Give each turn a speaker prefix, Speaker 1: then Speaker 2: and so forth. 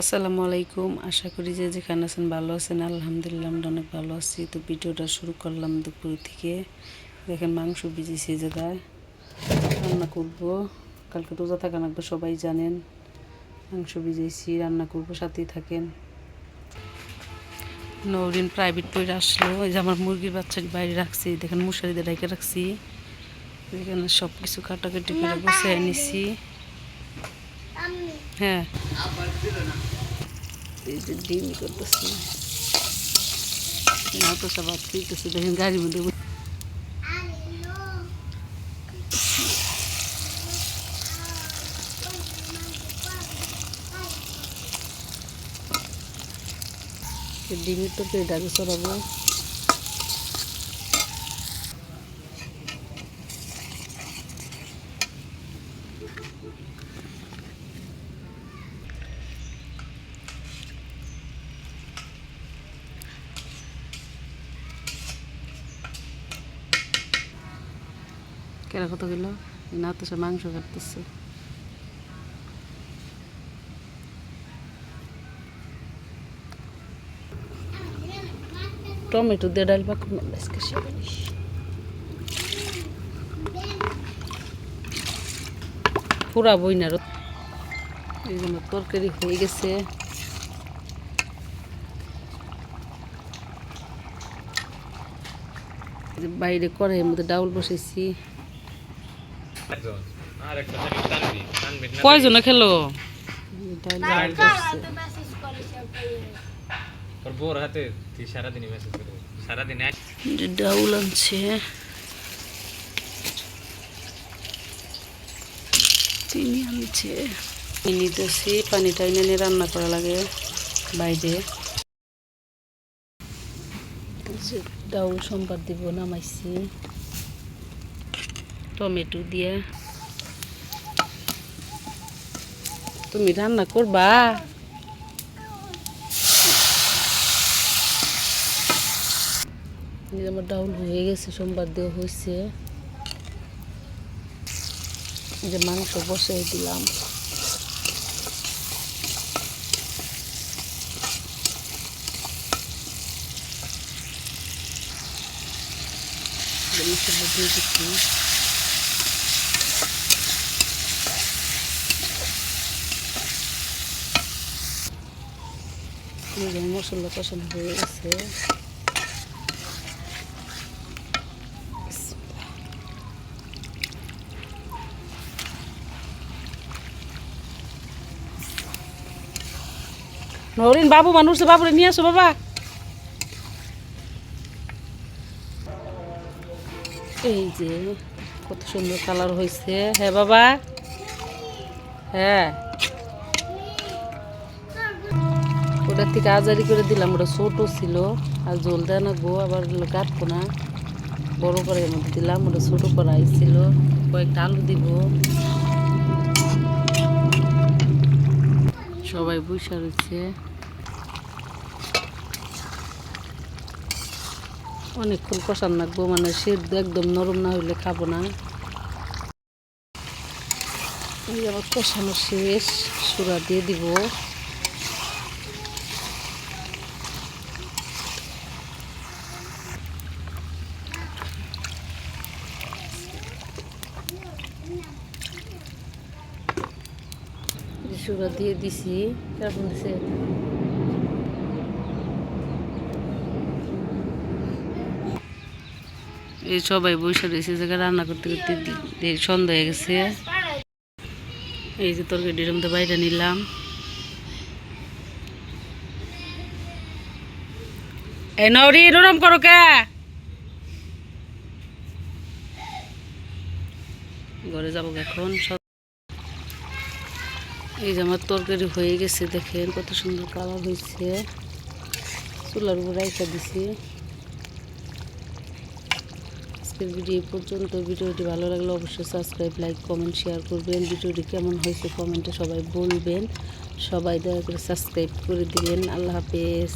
Speaker 1: আসসালামু আলাইকুম। আশা করি যে যেখানে আছেন ভালো আছেন। আলহামদুলিল্লাহ আমরা অনেক ভালো আছি। তো ভিডিওটা শুরু করলাম দুপুর থেকে। দেখেন মাংস ভিজেছি জায়গায় রান্না করব। কালকে রোজা থাকা লাগবে, সবাই জানেন। মাংস ভিজেছি রান্না করব, সাথেই থাকেন। নৌরিন প্রাইভেট পড়ে আসলো। এই যে আমার মুরগির বাচ্চাটি বাইরে রাখছি। দেখেন মশারিদের রেখে রাখছি। এখানে সব কিছু কাটাকাটি করে বসে নিছি। হ্যাঁ। এই যে ডিম করতেছি। না তো সব খেতেছে দেখেন গাড়ির মধ্যে ডিমের তো পেটাকে চড়াবো। কেরা কত কিলো না তো সে মাংস কাটতেছে। টমেটো দিয়ে ডাল পাক আজকে সবাই পুরা বইনার এই জন্য তরকারি হয়ে গেছে। বাইরে করে মধ্যে ডাউল বসেছি
Speaker 2: একজন আর একটা থাকে তানভীর তানভীর না
Speaker 1: কয়জনে খেলো? ডাউল আনছে। তিনি আনছে। নিতেছি পানিটা এনে রান্না করা লাগে বাইরে। ডাউল সম্বার দিব নামাইছি। টমেটো দিয়ে। তুমি রান্না করবা? আমার ডাউল হয়ে গেছে, সোমবার দেওয়া হয়েছে। যে মাংস বসাই দিলাম। দিয়ে যে মশলা কষানো হয়ে গেছে নরিন বাবু মানুষ বাবুরে নিয়ে আসো বাবা এই যে কত সুন্দর কালার হয়েছে হ্যাঁ বাবা হ্যাঁ ওটার থেকে আজারি করে দিলাম, ওটা ছোট ছিল। আর জল দেয় না গো, আবার কাটবো না। বড় করে মধ্যে দিলাম, ওটা ছোট করা ছিল। কয়েকটা আলু দিব। সবাই বসে রয়েছে। অনেকক্ষণ কষান রাখব মানে সেদ্ধ একদম নরম না হইলে খাব না। এই আবার কষানো শেষ। সুরা দিয়ে দিব। সুরা দিয়ে দিছি কেমন দিছে এই সবাই বসে রয়েছে জায়গায় রান্না করতে করতে সন্ধ্যা হয়ে গেছে। এই যে তরকারির মধ্যে বাইরে নিলাম। এই নরি নরম করো কে? ঘরে যাব এখন এই যে আমার তরকারি হয়ে গেছে, দেখেন কত সুন্দর কালার হয়েছে। চুলার উপর রাইখা দিছি। আজকের ভিডিও পর্যন্ত। ভিডিওটি ভালো লাগলে অবশ্যই সাবস্ক্রাইব লাইক কমেন্ট শেয়ার করবেন। ভিডিওটি কেমন হয়েছে কমেন্টে সবাই বলবেন। সবাই দয়া করে সাবস্ক্রাইব করে দিবেন। আল্লাহ হাফেজ।